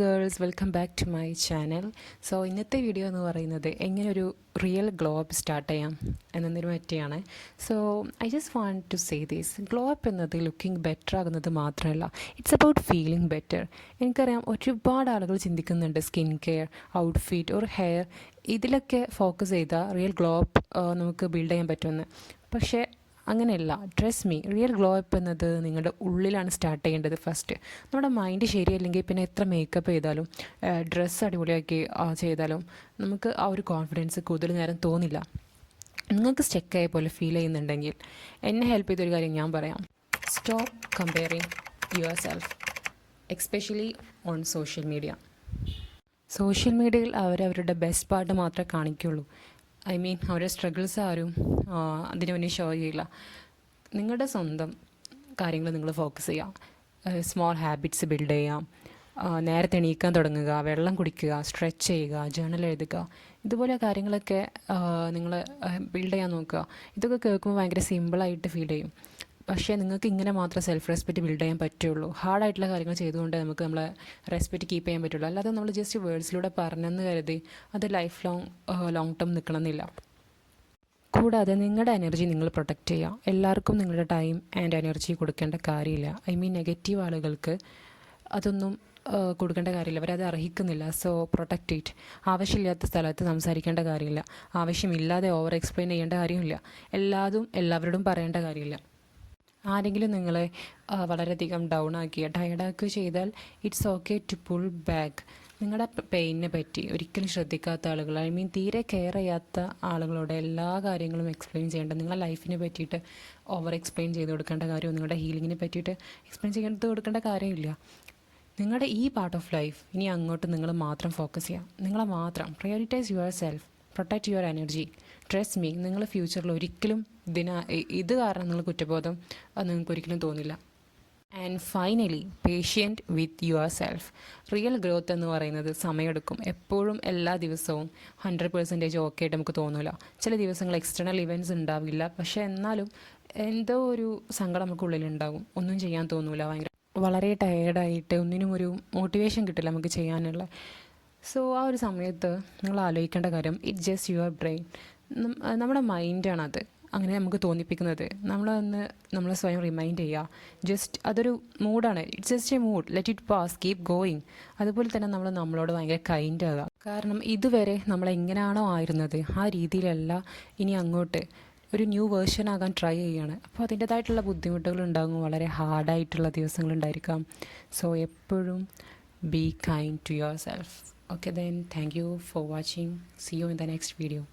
Girls welcome back to my channel. So ഇന്നത്തെ video എന്ന് പറയുന്നത് എങ്ങനെ ഒരു റിയൽ ഗ്ലോ അപ്പ് സ്റ്റാർട്ട് ചെയ്യാം എന്നതിന് പറ്റിയാണ്. So I just want to say these. Glow up എന്നത് ലുക്കിംഗ് ബെറ്റർ ആകുന്നത് മാത്രമല്ല ഇറ്റ്സ് അബൌട്ട് ഫീലിംഗ് ബെറ്റർ. എനിക്കറിയാം ഒരുപാട് ആളുകൾ ചിന്തിക്കുന്നുണ്ട് സ്കിൻ കെയർ ഔട്ട്ഫിറ്റ് ഒരു ഹെയർ ഇതിലൊക്കെ ഫോക്കസ് ചെയ്താൽ റിയൽ ഗ്ലോ അപ്പ് നമുക്ക് ബിൽഡ് ചെയ്യാൻ പറ്റുമെന്ന്. പക്ഷേ അങ്ങനെയല്ല trust me real glow up എന്നത് നിങ്ങളുടെ ഉള്ളിലാണ് സ്റ്റാർട്ട് ചെയ്യേണ്ടത് ഫസ്റ്റ് നമ്മുടെ മൈൻഡ് ശരിയല്ലെങ്കിൽ പിന്നെ എത്ര മേക്കപ്പ് ചെയ്താലും ഡ്രസ്സ് അടിപൊളിയാക്കി ചെയ്താലും നമുക്ക് ആ ഒരു കോൺഫിഡൻസ് കൂടുതൽ നേരം തോന്നില്ല. നിങ്ങൾക്ക് സ്റ്റെക്കായ പോലെ ഫീൽ ചെയ്യുന്നുണ്ടെങ്കിൽ എന്നെ ഹെൽപ്പ് ചെയ്തൊരു കാര്യം ഞാൻ പറയാം. Stop comparing yourself especially on social media social മീഡിയയിൽ അവരവരുടെ ബെസ്റ്റ് പാർട്ട് മാത്രമേ കാണിക്കുള്ളൂ. ഐ മീൻ അവരുടെ സ്ട്രഗിൾസ് ആരും അതിന് മുന്നേ ഷോ ചെയ്യില്ല. നിങ്ങളുടെ സ്വന്തം കാര്യങ്ങൾ നിങ്ങൾ ഫോക്കസ് ചെയ്യുക സ്മോൾ ഹാബിറ്റ്സ് ബിൽഡ് ചെയ്യാം. നേരത്തെ എണീക്കാൻ തുടങ്ങുക വെള്ളം കുടിക്കുക സ്ട്രെച്ച് ചെയ്യുക ജേണൽ എഴുതുക. ഇതുപോലെ കാര്യങ്ങളൊക്കെ നിങ്ങൾ ബിൽഡ് ചെയ്യാൻ നോക്കുക. ഇതൊക്കെ കേൾക്കുമ്പോൾ ഭയങ്കര സിമ്പിളായിട്ട് ഫീൽ ചെയ്യും. പക്ഷേ നിങ്ങൾക്ക് ഇങ്ങനെ മാത്രം സെൽഫ് റെസ്പെക്റ്റ് ബിൽഡ് ചെയ്യാൻ പറ്റുള്ളൂ. ഹാർഡായിട്ടുള്ള കാര്യങ്ങൾ ചെയ്തുകൊണ്ട് നമുക്ക് നമ്മളെ റെസ്പെക്റ്റ് കീപ്പ് ചെയ്യാൻ പറ്റുള്ളൂ. അല്ലാതെ നമ്മൾ ജസ്റ്റ് വേർഡ്സിലൂടെ പറഞ്ഞെന്ന് കരുതി അത് ലൈഫ് ലോങ് ലോങ് ടേം നിൽക്കണമെന്നില്ല. കൂടാതെ നിങ്ങളുടെ എനർജി നിങ്ങൾ പ്രൊട്ടക്റ്റ് ചെയ്യുക. എല്ലാവർക്കും നിങ്ങളുടെ ടൈം ആൻഡ് എനർജി കൊടുക്കേണ്ട കാര്യമില്ല. ഐ മീൻ നെഗറ്റീവ് ആളുകൾക്ക് അതൊന്നും കൊടുക്കേണ്ട കാര്യമില്ല. അവരത് അർഹിക്കുന്നില്ല. സോ പ്രൊട്ടക്റ്റ് ഇറ്റ് ആവശ്യമില്ലാത്ത സ്ഥലത്ത് സംസാരിക്കേണ്ട കാര്യമില്ല. ആവശ്യമില്ലാതെ ഓവർ എക്സ്പ്ലെയിൻ ചെയ്യേണ്ട കാര്യമില്ല. എല്ലാതും എല്ലാവരോടും പറയേണ്ട കാര്യമില്ല. ആരെങ്കിലും നിങ്ങളെ വളരെയധികം ഡൗൺ ആക്കിയ ടയർഡാക്കുകയോ ചെയ്താൽ it's okay to pull back നിങ്ങളുടെ പെയിനെ പറ്റി ഒരിക്കലും ശ്രദ്ധിക്കാത്ത ആളുകൾ ഐ മീൻ തീരെ കെയർ ചെയ്യാത്ത ആളുകളോട് എല്ലാ കാര്യങ്ങളും എക്സ്പ്ലെയിൻ ചെയ്യേണ്ട നിങ്ങളുടെ ലൈഫിനെ പറ്റിയിട്ട് ഓവർ എക്സ്പ്ലെയിൻ ചെയ്ത് കൊടുക്കേണ്ട കാര്യവും നിങ്ങളുടെ ഹീലിങ്ങിനെ പറ്റിയിട്ട് എക്സ്പ്ലെയിൻ ചെയ്ത് കൊടുക്കേണ്ട കാര്യമില്ല. നിങ്ങളുടെ ഈ പാർട്ട് ഓഫ് ലൈഫ് ഇനി അങ്ങോട്ട് നിങ്ങൾ മാത്രം ഫോക്കസ് ചെയ്യാം. നിങ്ങളെ മാത്രം prioritise yourself protect your energy trust me നിങ്ങൾ ഫ്യൂച്ചറിൽ ഒരിക്കലും ഇതിന ഇത് കാരണം നിങ്ങൾ കുറ്റബോധം അത് നിങ്ങൾക്ക് ഒരിക്കലും തോന്നില്ല. And finally patient with yourself real growth എന്ന് പറയുന്നത് സമയമെടുക്കും. എപ്പോഴും എല്ലാ ദിവസവും ഹൺഡ്രഡ് പെർസെന്റേജ് ഓക്കെ ആയിട്ട് നമുക്ക് തോന്നില്ല ചില ദിവസങ്ങൾ എക്സ്റ്റേണൽ ഇവന്റ്സ് ഉണ്ടാവില്ല. പക്ഷേ എന്നാലും എന്തോ ഒരു സങ്കടം നമുക്ക് ഉള്ളിലുണ്ടാകും. ഒന്നും ചെയ്യാൻ തോന്നില്ല ഭയങ്കര വളരെ ടയേർഡായിട്ട് ഒന്നിനും ഒരു മോട്ടിവേഷൻ കിട്ടില്ല നമുക്ക് ചെയ്യാനുള്ള. സോ ആ ഒരു സമയത്ത് നിങ്ങൾ ആലോചിക്കേണ്ട കാര്യം ഇറ്റ് ജസ്റ്റ് യുവർ ബ്രെയിൻ നമ്മുടെ മൈൻഡാണത് അങ്ങനെ നമുക്ക് തോന്നിപ്പിക്കുന്നത്. നമ്മളൊന്ന് നമ്മൾ സ്വയം റിമൈൻഡ് ചെയ്യുക. ജസ്റ്റ് അതൊരു മൂഡാണ് it's just a mood let it pass keep going അതുപോലെ തന്നെ നമ്മൾ നമ്മളോട് ഭയങ്കര കൈൻഡ് ആകുക കാരണം ഇതുവരെ നമ്മൾ എങ്ങനെയാണോ ആയിരുന്നത് ആ രീതിയിലല്ല ഇനി അങ്ങോട്ട് ഒരു ന്യൂ വേർഷൻ ആകാൻ ട്രൈ ചെയ്യുകയാണ്. അപ്പോൾ അതിന്റെതായിട്ടുള്ള ബുദ്ധിമുട്ടുകൾ ഉണ്ടാകും. വളരെ ഹാർഡായിട്ടുള്ള ദിവസങ്ങളുണ്ടായിരിക്കാം സോ എപ്പോഴും be kind to yourself. Okay then. Thank you for watching. See you in the next video.